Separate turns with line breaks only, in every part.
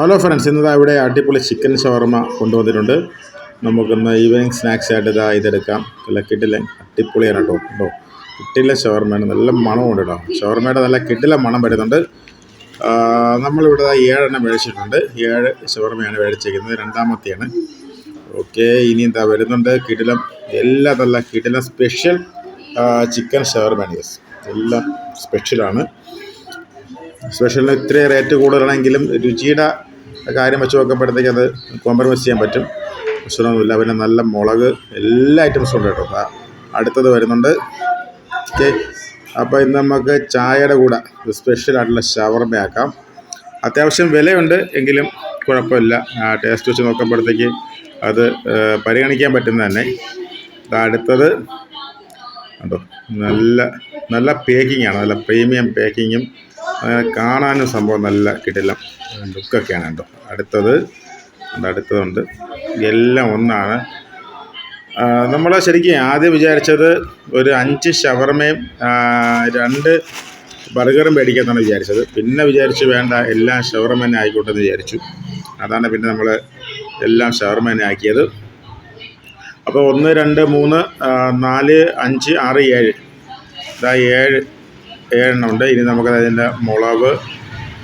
Hello friends ഇന്നതാ ഇവിടെ അടിപൊളി chicken ഷവർമ കൊണ്ടുവന്നിട്ടുണ്ട്. നമുക്കിന്ന് ഈവനിങ് സ്നാക്സ് ആയിട്ട് ഇതാ ഇതെടുക്കാം. നല്ല കിട്ടില്ല അടിപൊളിയാണ് കേട്ടോ. കേട്ടോ കിട്ടില്ല ഷവർമയാണ്. നല്ല മണമുണ്ട് കേട്ടോ. ഷവർമയുടെ നല്ല കിട്ടില്ല മണം വരുന്നുണ്ട്. നമ്മളിവിടെ ഏഴെണ്ണം മേടിച്ചിട്ടുണ്ട്. ഏഴ് ഷവർമയാണ് മേടിച്ചിരിക്കുന്നത്. രണ്ടാമത്തെയാണ്. ഓക്കെ ഇനി എന്താ വരുന്നുണ്ട് കിടിലം എല്ലാം നല്ല കിടിലം സ്പെഷ്യൽ ചിക്കൻ ഷവർമയാണ്. യെസ് എല്ലാം സ്പെഷ്യലാണ് സ്പെഷ്യലിന് ഇത്രയും റേറ്റ് കൂടുതലാണെങ്കിലും രുചിയുടെ കാര്യം വെച്ച് നോക്കുമ്പോഴത്തേക്ക് അത് കോംപ്രമൈസ് ചെയ്യാൻ പറ്റും. പ്രശ്നമൊന്നുമില്ല. പിന്നെ നല്ല മുളക് എല്ലാ ഐറ്റംസും ഉണ്ട് കേട്ടോ അടുത്തത് വരുന്നുണ്ട്. ഓക്കെ അപ്പോൾ ഇന്ന് നമുക്ക് ചായയുടെ കൂടെ സ്പെഷ്യലായിട്ടുള്ള ഷവർമ ആക്കാം. അത്യാവശ്യം വിലയുണ്ട് എങ്കിലും കുഴപ്പമില്ല. ടേസ്റ്റ് വെച്ച് നോക്കുമ്പോഴത്തേക്ക് അത് പരിഗണിക്കാൻ പറ്റുന്ന തന്നെ. അടുത്തത്. കണ്ടോ? നല്ല നല്ല പേക്കിംഗ് ആണ്. നല്ല പ്രീമിയം പേക്കിങ്ങും അങ്ങനെ കാണാനും സംഭവം നല്ല കിടിലം ലുക്കൊക്കെയാണ് കേട്ടോ. അടുത്തത് അടുത്തതുണ്ട്. എല്ലാം ഒന്നാണ്. നമ്മൾ ശരിക്കും ആദ്യം വിചാരിച്ചത് ഒരു അഞ്ച് ഷവർമയും രണ്ട് ബർഗറും മേടിക്കാമെന്നാണ് വിചാരിച്ചത്. പിന്നെ വിചാരിച്ചു വേണ്ട എല്ലാം ഷവർമ തന്നെ ആയിക്കോട്ടെ എന്ന് വിചാരിച്ചു. അതാണ് പിന്നെ നമ്മൾ എല്ലാം ഷവർമ തന്നെ ആക്കിയത്. അപ്പോൾ ഒന്ന് രണ്ട് മൂന്ന് നാല് അഞ്ച് ആറ് ഏഴ്. ഇതാ ഏഴ്. ഏഴെണ്ണം ഉണ്ട് ഇനി നമുക്ക് അതിന്റെ മുളക്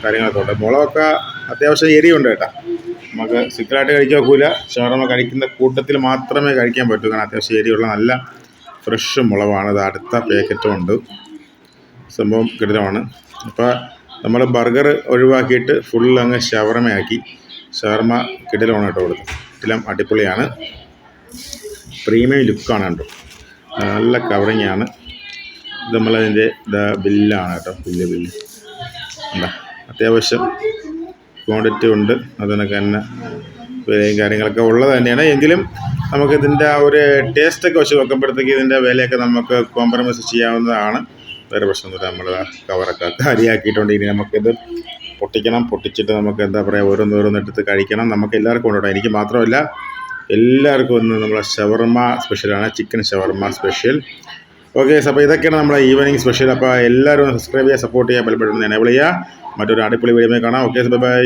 കാര്യങ്ങളൊക്കെ ഉണ്ട്. മുളകൊക്കെ അത്യാവശ്യം എരിയുണ്ട് കേട്ടോ. നമുക്ക് സിക്കലായിട്ട് കഴിക്കാൻ ഒക്കില്ല. ഷവർമ കഴിക്കുന്ന കൂട്ടത്തിൽ മാത്രമേ കഴിക്കാൻ പറ്റൂ. കാരണം അത്യാവശ്യം എരിയുള്ള നല്ല ഫ്രഷ് മുളകാണ്. ഇത് അടുത്ത പാക്കറ്റും ഉണ്ട്. സംഭവം കിടിലമാണ് അപ്പോൾ നമ്മൾ ബർഗർ ഒഴിവാക്കിയിട്ട് ഫുൾ അങ്ങ് ഷവർമയാക്കി ഷവർമ കിടിലമാണ് കേട്ടോ കൊടുത്തത് കിടിലം അടിപൊളിയാണ്. പ്രീമിയം ലുക്കാണ് കേട്ടോ നല്ല കവറിങ് ആണ്. ഇത് നമ്മളതിന്റെ ഇതാ ബില്ലാണ് കേട്ടോ ബില്ല് ബില്ല്. എന്താ അത്യാവശ്യം ക്വാണ്ടിറ്റി ഉണ്ട്. അതിനൊക്കെ തന്നെ വിലയും കാര്യങ്ങളൊക്കെ ഉള്ളത് തന്നെയാണ്. എങ്കിലും നമുക്കിതിന്റെ ആ ഒരു ടേസ്റ്റൊക്കെ വെച്ച് നോക്കുമ്പോഴത്തേക്ക് ഇതിന്റെ വിലയൊക്കെ നമുക്ക് കോംപ്രമൈസ് ചെയ്യാവുന്നതാണ്. വേറെ പ്രശ്നമൊന്നുമില്ല. നമ്മൾ കവറൊക്കെ കാര്യമാക്കിയിട്ടുണ്ട് ഇനി നമുക്കിത് പൊട്ടിക്കണം. പൊട്ടിച്ചിട്ട് നമുക്ക് എന്താ പറയുക ഓരോന്നോരോന്ന് എടുത്ത് കഴിക്കണം. നമുക്ക് എല്ലാവർക്കും ഉണ്ട് എനിക്ക് മാത്രമല്ല എല്ലാവർക്കും ഒന്ന് നമ്മളെ ഷവർമ സ്പെഷ്യലാണ് ചിക്കൻ ഷവർമ സ്പെഷ്യൽ ഓക്കെ അപ്പോൾ ഇതൊക്കെയാണ് നമ്മുടെ ഈവനിങ് സ്പെഷ്യൽ അപ്പോൾ എല്ലാവരും സബ്സ്ക്രൈബ് ചെയ്യുക സപ്പോർട്ട് ചെയ്യുക ബെൽബട്ടൺ എനേബിൾ ചെയ്യുക. മറ്റൊരു അടിപൊളി വീഡിയോ കാണാം. Okay bye bye